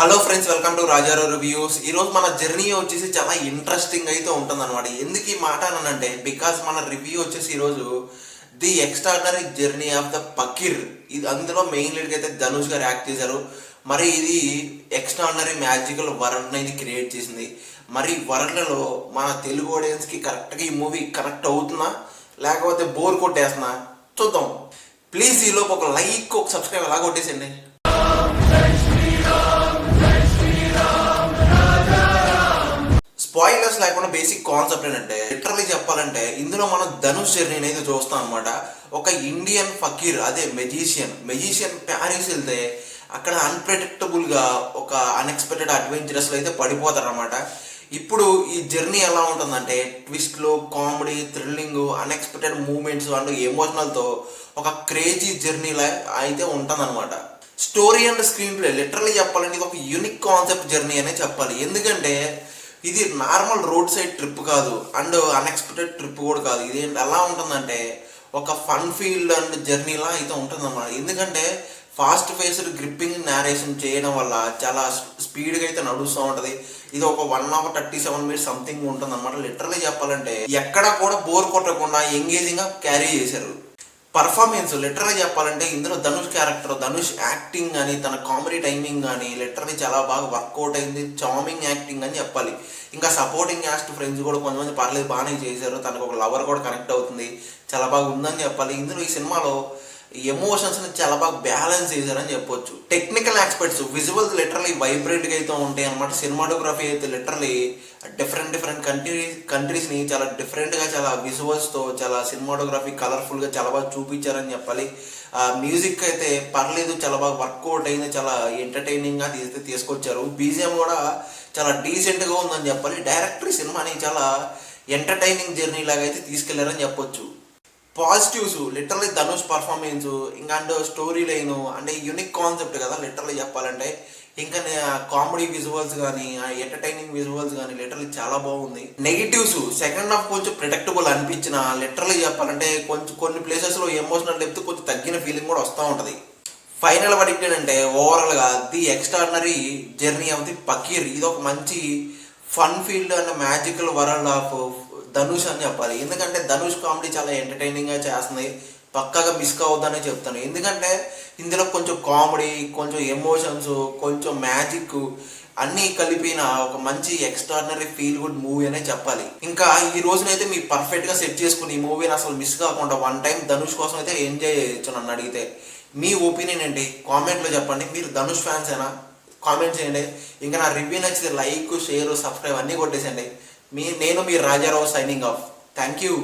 Hello friends welcome to Rajarao reviews ఈరోజు మన journey వచ్చేసి చాలా ఇంట్రెస్టింగ్ అయితే ఉంటుంది అనమాట ఎందుకు ఈ మాట అనంటే బికాస్ మన రివ్యూ వచ్చేసి ఈరోజు the extraordinary journey of the fakir ఇది అందులో మెయిన్ లీడ్గా అయితే ధనుష్ గారు యాక్ట్ చేశారు. మరి ఇది ఎక్స్ట్రాడనరీ మ్యాజికల్ వరల్డ్ అనేది క్రియేట్ చేసింది. మరి వరల్డ్లో మన తెలుగు ఆడియన్స్కి కరెక్ట్గా ఈ మూవీ కనెక్ట్ అవుతుందా? లేకపోతే బోర్ కొట్టేస్తున్నా చూద్దాం. ప్లీజ్ ఈలోపు ఒక లైక్ ఒక సబ్స్క్రైబ్ అలా కొట్టేసండి బేసిక్ కాన్సెప్ట్ ఏంటంటే లిటరలీ చెప్పాలంటే ఇందులో మనం ధనుష్ జర్నీ అనేది చూస్తాం అనమాట ఒక ఇండియన్ ఫకీర్ అదే మెజీషియన్ మెజీషియన్ ప్యారిస్ వెళ్తే అక్కడ అన్ప్రెడిక్టబుల్గా ఒక అన్ఎక్స్పెక్టెడ్ అడ్వెంచరస్లో అయితే పడిపోతారనమాట ఇప్పుడు ఈ జర్నీ ఎలా ఉంటుందంటే ట్విస్ట్లు comedy thrilling unexpected moments and ఎమోషనల్తో ఒక క్రేజీ జర్నీలా అయితే ఉంటుందన్నమాట. Story and screenplay literally చెప్పాలంటే ఇది ఒక యూనిక్ కాన్సెప్ట్ జర్నీ అనే చెప్పాలి. ఎందుకంటే ఇది నార్మల్ రోడ్ సైడ్ ట్రిప్ కాదు. అండ్ అన్ఎక్స్పెక్టెడ్ ట్రిప్ కూడా కాదు. ఇది ఎలా ఉంటుందంటే ఒక ఫన్ ఫీల్డ్ అండ్ జర్నీలా అయితే ఉంటుందన్నమాట. ఎందుకంటే ఫాస్ట్ ఫేస్డ్ గ్రిప్పింగ్ నేరేషన్ చేయడం వల్ల చాలా స్పీడ్గా అయితే నడుస్తూ ఉంటుంది. ఇది ఒక one hour thirty seven minutes something ఉంటుంది అనమాట లిటరలీ చెప్పాలంటే ఎక్కడ కూడా బోర్ కొట్టకుండా ఎంగేజింగ్గా క్యారీ చేశారు. పర్ఫార్మెన్స్ లిటరలీ చెప్పాలంటే ఇందులో ధనుష్ క్యారెక్టర్ ధనుష్ యాక్టింగ్ అని తన కామెడీ టైమింగ్ కానీ లిటరలీ చాలా బాగా వర్కౌట్ అయింది. చామింగ్ యాక్టింగ్ అని చెప్పాలి. ఇంకా సపోర్టింగ్ యాస్ట్ ఫ్రెండ్స్ కూడా కొంతమంది పర్లేదు బాగానే చేశారు. తనకు ఒక లవర్ కూడా కనెక్ట్ అవుతుంది. చాలా బాగా ఉందని చెప్పాలి. ఇందులో ఈ సినిమాలో ఎమోషన్స్ని చాలా బాగా బ్యాలెన్స్ చేశారని చెప్పొచ్చు. టెక్నికల్ ఆస్పెక్ట్స్ విజువల్స్ లిటరలీ వైబ్రెంట్గా అయితే ఉంటాయి అనమాట సినిమాటోగ్రఫీ అయితే లిటరలీ డిఫరెంట్ డిఫరెంట్ కంట్రీ కంట్రీస్ని చాలా డిఫరెంట్గా చాలా విజువల్స్తో చాలా సినిమాటోగ్రఫీ కలర్ఫుల్గా చాలా బాగా చూపించారని చెప్పాలి. ఆ మ్యూజిక్ అయితే పర్లేదు చాలా బాగా వర్కౌట్ అయింది చాలా ఎంటర్టైనింగ్గా తీస్తే తీసుకొచ్చారు. బీజిఎం కూడా చాలా డీసెంట్గా ఉందని చెప్పాలి. డైరెక్టర్ సినిమాని చాలా ఎంటర్టైనింగ్ జర్నీ లాగా అయితే తీసుకెళ్ళారని చెప్పొచ్చు. పాజిటివ్స్ లిటరలీ ధనుష్ పర్ఫార్మెన్స్ ఇంకా అండ్ స్టోరీ లైన్ అంటే యూనిక్ కాన్సెప్ట్ కదా లిటరలీ చెప్పాలంటే. ఇంకా కామెడీ విజువల్స్ కానీ ఎంటర్టైనింగ్ విజువల్స్ కానీ లిటరలీ చాలా బాగుంది. నెగిటివ్స్ సెకండ్ హాఫ్ కొంచెం ప్రిడక్టబుల్ అనిపించిన లిటరలీ చెప్పాలంటే కొంచెం కొన్ని ప్లేసెస్లో ఎమోషనల్ డెప్త్ కొంచెం తగ్గిన ఫీలింగ్ కూడా వస్తూ ఉంటుంది. ఫైనల్ వడిక్ట్ ఏంటంటే ఓవరాల్గా the extraordinary journey of the fakir ఇది ఒక మంచి fun filled and magical world of Dhanush అని చెప్పాలి. ఎందుకంటే ధనుష్ కామెడీ చాలా ఎంటర్టైనింగ్గా చేస్తుంది. పక్కాగా మిస్ కావద్దనే చెప్తాను. ఎందుకంటే ఇందులో కొంచెం కామెడీ కొంచెం ఎమోషన్స్ కొంచెం మ్యాజిక్ అన్నీ కలిపిన ఒక మంచి ఎక్స్ట్రాడినరీ ఫీల్ గుడ్ మూవీ అనే చెప్పాలి. ఇంకా ఈ రోజునైతే మీరు పర్ఫెక్ట్గా సెట్ చేసుకుని ఈ మూవీని అసలు మిస్ కాకుండా వన్ టైం ధనుష్ కోసం అయితే ఎంజాయ్ చేయొచ్చు నన్ను అడిగితే. మీ ఒపీనియన్ ఏంటి? కామెంట్లో చెప్పండి. మీరు ధనుష్ ఫ్యాన్స్ అయినా కామెంట్ చేయండి. ఇంకా నా రివ్యూ నచ్చితే లైక్ షేర్ సబ్స్క్రైబ్ అన్నీ కొట్టేసండి మీ నేను మీ Rajarao signing off thank you